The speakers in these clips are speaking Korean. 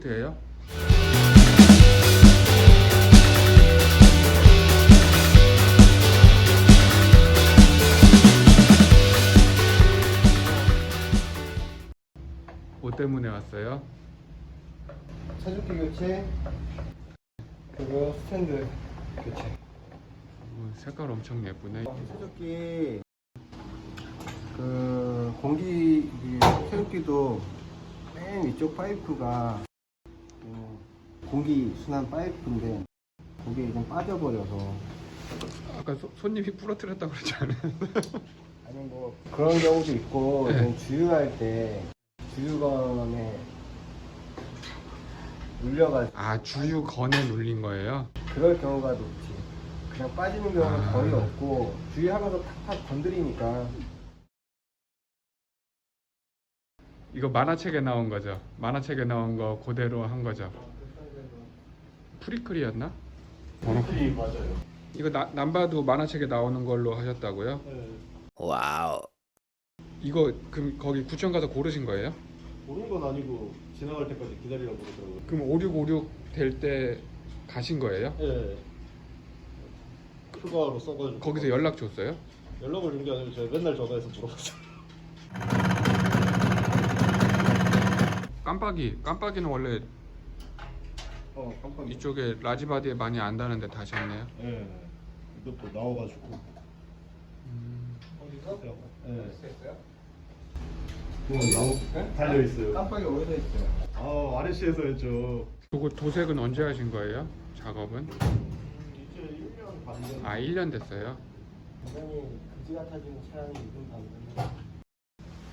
스- 스프린트예요? 뭐 때문에 왔어요? 차주기 교체 그리고 스탠드 교체 어, 색깔 엄청 예쁘네. 차주기 그 공기 이 차주기도 맨 위쪽 파이프가 그 공기 순환 파이프인데 그게 좀 빠져버려서 아까 소- 손님이 부러뜨렸다고 그러지 않아요? 아니 뭐 그런 경우도 있고 네. 좀 주유할 때 주유건에 눌려가지고 아 주유건에 눌린 거예요? 그럴 경우가 높지. 그냥 빠지는 경우는 아. 거의 없고 주의하면서 탁탁 건드리니까 이거 만화책에 나온 거죠? 만화책에 나온 거 그대로 한 거죠? 프리클이었나? 프리클이 맞아요. 이거 나, 남바도 만화책에 나오는 걸로 하셨다고요? 네. 이거 그럼 거기 구청 가서 고르신 거예요? 모르는 건 아니고 지나갈 때까지 기다리라고 그러더라고요. 그럼 5656 될 때 가신 거예요? 예. 휴가로 써가지고 거기서 연락 줬어요? 연락을 준 게 아니고 제가 맨날 전화해서 물어봤어요. 깜빡이 깜빡이는 원래 어 깜빡이. 이쪽에 라지바디에 많이 안다는데 다셨네요. 예. 이것도 나와가지고. 어디서? 예. 나무 달려 있어요. 깜빡이 어디서 있어요? 아 RC에서 했죠. 그거 도색은 언제 하신 거예요? 작업은? 이제 1년 반 전. 아 1년 됐어요. 굉장히 그지 같아지는 차량이 이분 봤는데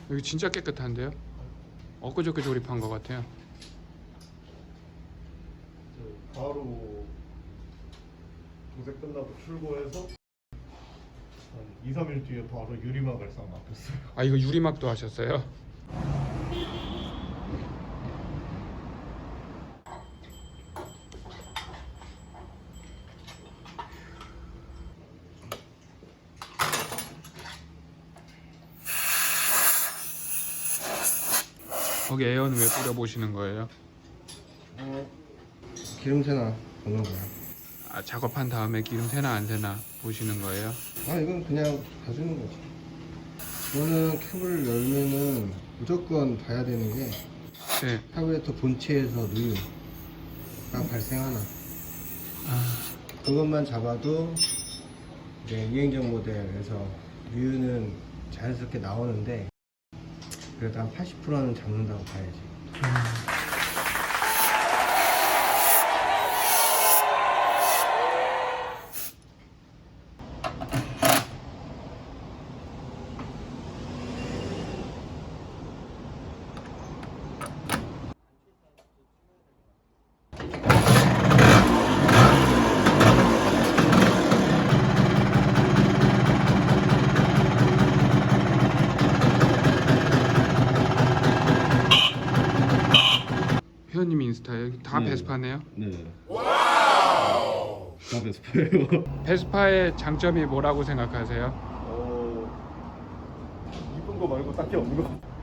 여기 진짜 깨끗한데요? 엊그저께 조립한 것 같아요. 바로 도색 끝나고 출고해서 한 2, 3일 뒤에 바로 유리막을 싹 맡겼어요. 아 이거 유리막도 하셨어요? 거기 에어는 왜 뿌려 보시는 거예요? 어, 기름새나 보는 거야. 아, 작업한 다음에 기름 새나 안 새나 보시는 거예요? 아 이건 그냥 봐주는 거지. 이거는 캡을 열면은 무조건 봐야 되는 게 네. 카브레터 본체에서 누유가 발생하나. 아, 그것만 잡아도 이제 유행적 모델에서 유유는 자연스럽게 나오는데 그래도 한 80%는 잡는다고 봐야지. 회원님 인스타에 다 네. 베스파네요? 네. 와우. 다 베스파예요. 베스파의 장점이 뭐라고 생각하세요? 어 이쁜 거 말고 딱히 없는 것 같아요.